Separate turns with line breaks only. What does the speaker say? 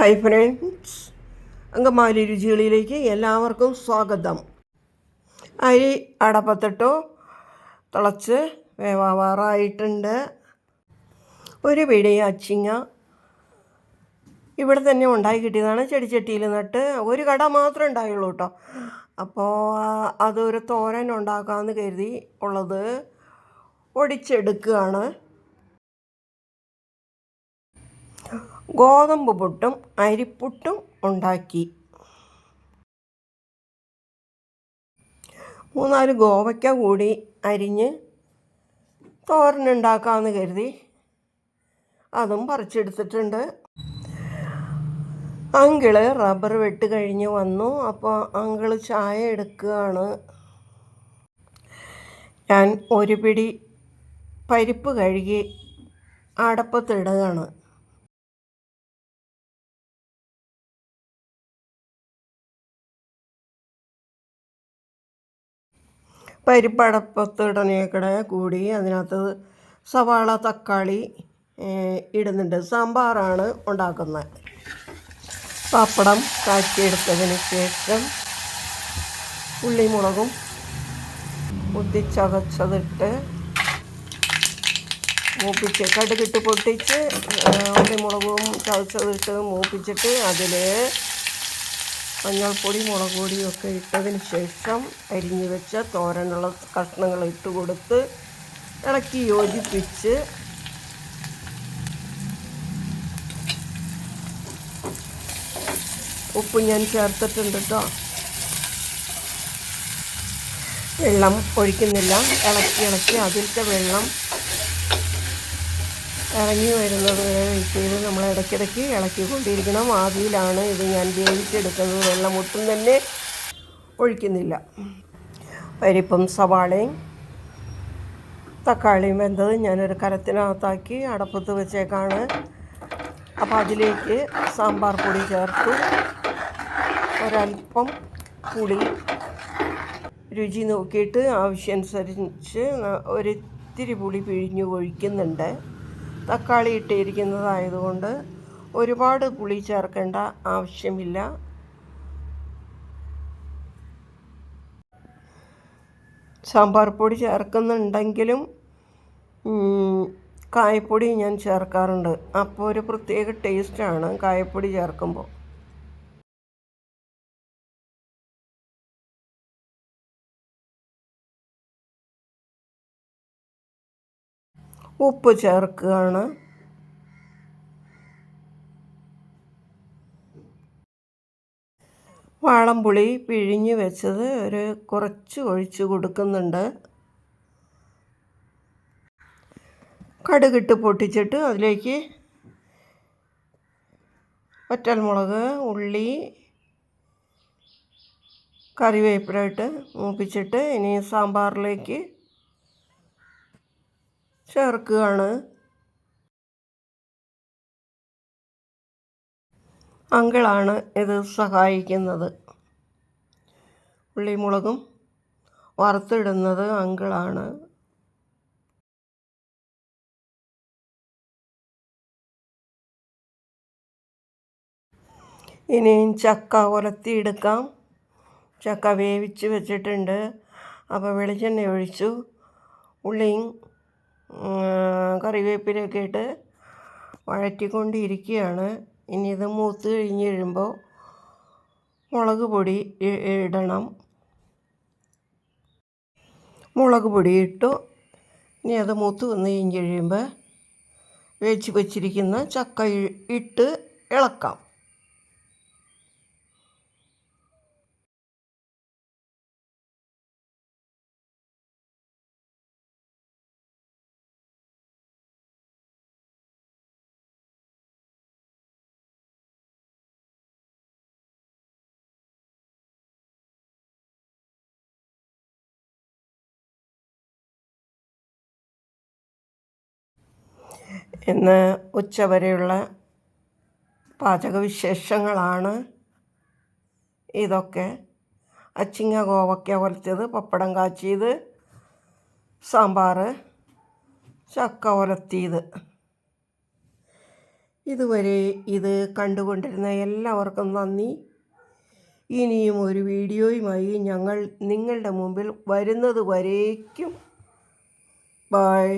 Hi friends Angamaly രുചികളിലേക്ക് എല്ലാവർക്കും സ്വാഗതം. അരി അടപ്പത്തിട്ടു തിളച്ച് വേവാറായിട്ടുണ്ട്. ഒരു പിടി അച്ചിങ്ങ ഇവിടെ തന്നെ ഉണ്ടായി കിട്ടിയതാണ്. ചെടിച്ചട്ടിയിൽ നട്ട് ഒരു കട മാത്രമേ ഉണ്ടായുള്ളൂ കേട്ടോ. അപ്പോൾ അതൊരു തോരൻ ഉണ്ടാക്കാമെന്ന് കരുതി ഉള്ളത് ഒടിച്ചെടുക്കുകയാണ്. ഗോതമ്പ് പുട്ടും അരിപ്പുട്ടും ഉണ്ടാക്കി. മൂന്നാൽ ഗോവയ്ക്ക കൂടി അരിഞ്ഞ് തോരനുണ്ടാക്കാമെന്ന് കരുതി. അതും പറിച്ചെടുത്തിട്ടുണ്ട്. അങ്കിൾ റബ്ബർ വെട്ട് കഴിഞ്ഞ് വന്നു. അപ്പോൾ അങ്കിൾ ചായ എടുക്കുകയാണ്. ഞാൻ ഒരു പിടി പരിപ്പ് കഴുകി അടപ്പത്തിടുകയാണ്. പരിപ്പടപ്പത്തിടണേക്കടെ കൂടി അതിനകത്ത് സവാള തക്കാളി ഇടുന്നുണ്ട്. സാമ്പാറാണ് ഉണ്ടാക്കുന്നത്. പപ്പടം കാച്ചിയെടുത്തതിന് ശേഷം ഉള്ളിമുളകും മുത്തിച്ചതച്ചതിട്ട് മൂപ്പിച്ച് കടുകിട്ട് പൊട്ടിച്ച് ഉള്ളിമുളകും ചതച്ചതിട്ട് മൂപ്പിച്ചിട്ട് അതിൽ മഞ്ഞൾപ്പൊടി മുളക് പൊടിയും ഒക്കെ ഇട്ടതിന് ശേഷം അരിഞ്ഞു വെച്ച തോരനുള്ള കഷ്ണങ്ങൾ ഇട്ട് കൊടുത്ത് ഇളക്കി യോജിപ്പിച്ച് ഉപ്പ് ഞാൻ ചേർത്തിട്ടുണ്ട് കേട്ടോ വെള്ളം ഒഴിക്കുന്നില്ല. ഇളക്കി ഇളക്കി അതിലത്തെ വെള്ളം ഇറങ്ങി വരുന്നത് വരെ വെയിറ്റ് ചെയ്ത് നമ്മൾ ഇടയ്ക്കിടയ്ക്ക് ഇളക്കിക്കൊണ്ടിരിക്കണം. ആവിയിലാണ് ഇത് ഞാൻ വേവിച്ചെടുക്കുന്നത്. വെള്ളം ഒട്ടും തന്നെ ഒഴിക്കുന്നില്ല. പരിപ്പും സവാളയും തക്കാളിയും വെന്തത് ഞാനൊരു കരത്തിനകത്താക്കി അടപ്പത്ത് വെച്ചേക്കാണ്. അപ്പോൾ അതിലേക്ക് സാമ്പാർ പൊടി ചേർത്തു. ഒരല്പം പുളി രുചി നോക്കിയിട്ട് ആവശ്യമനുസരിച്ച് ഒരിത്തിരി പുളി പിഴിഞ്ഞ് ഒഴിക്കുന്നുണ്ട്. തക്കാളി ഇട്ടിരിക്കുന്നതായതുകൊണ്ട് ഒരുപാട് പുളി ചേർക്കേണ്ട ആവശ്യമില്ല. സാമ്പാർ പൊടി ചേർക്കുന്നുണ്ടെങ്കിലും കായപ്പൊടി ഞാൻ ചേർക്കാറുണ്ട്. അപ്പോൾ ഒരു പ്രത്യേക ടേസ്റ്റാണ് കായപ്പൊടി ചേർക്കുമ്പോൾ. ഉപ്പ് ചേർക്കുകയാണ്. വാളംപുളി പിഴിഞ്ഞ് വെച്ചത് ഒരു കുറച്ച് ഒഴിച്ച് കൊടുക്കുന്നുണ്ട്. കടുകിട്ട് പൊട്ടിച്ചിട്ട് അതിലേക്ക് വറ്റൽമുളക് ഉള്ളി കറിവേപ്പില ഇട്ട് മൂപ്പിച്ചിട്ട് ഇനി സാമ്പാറിലേക്ക് ചേർക്കുകയാണ്. അങ്കിളാണ് ഇത് സഹായിക്കുന്നത്. ഉള്ളിമുളകും വറുത്തിടുന്നത് അങ്കിളാണ്. ഇനിയും ചക്ക ഉലത്തിയെടുക്കാം ചക്ക വേവിച്ച് വെച്ചിട്ടുണ്ട്. അപ്പോൾ വെളിച്ചെണ്ണ ഒഴിച്ചു. ഉള്ളിയും കറിവേപ്പിലയൊക്കെ ഇട്ട് വഴറ്റിക്കൊണ്ടിരിക്കുകയാണ്. ഇനി ഇത് മൂത്ത് കഴിഞ്ഞ് കഴിയുമ്പോൾ മുളക് പൊടി ഇടണം. മുളക് പൊടി ഇട്ടു. ഇനി അത് മൂത്ത് വന്ന് കഴിഞ്ഞ് കഴിയുമ്പോൾ വേച്ച് വെച്ചിരിക്കുന്ന ചക്ക ഇട്ട് ഇളക്കാം. ഇന്ന് ഉച്ചവരെയുള്ള പാചകവിശേഷങ്ങളാണ് ഇതൊക്കെ. അച്ചിങ്ങ കോവയ്ക്ക ഒലത്തത് പപ്പടം കാച്ചിയത് സാമ്പാർ ചക്ക ഒലത്തിയത് ഇതുവരെ ഇത് കണ്ടുകൊണ്ടിരുന്ന എല്ലാവർക്കും നന്ദി. ഇനിയും ഒരു വീഡിയോയുമായി ഞങ്ങൾ നിങ്ങളുടെ മുമ്പിൽ വരുന്നത് വരേക്കും. ബൈ.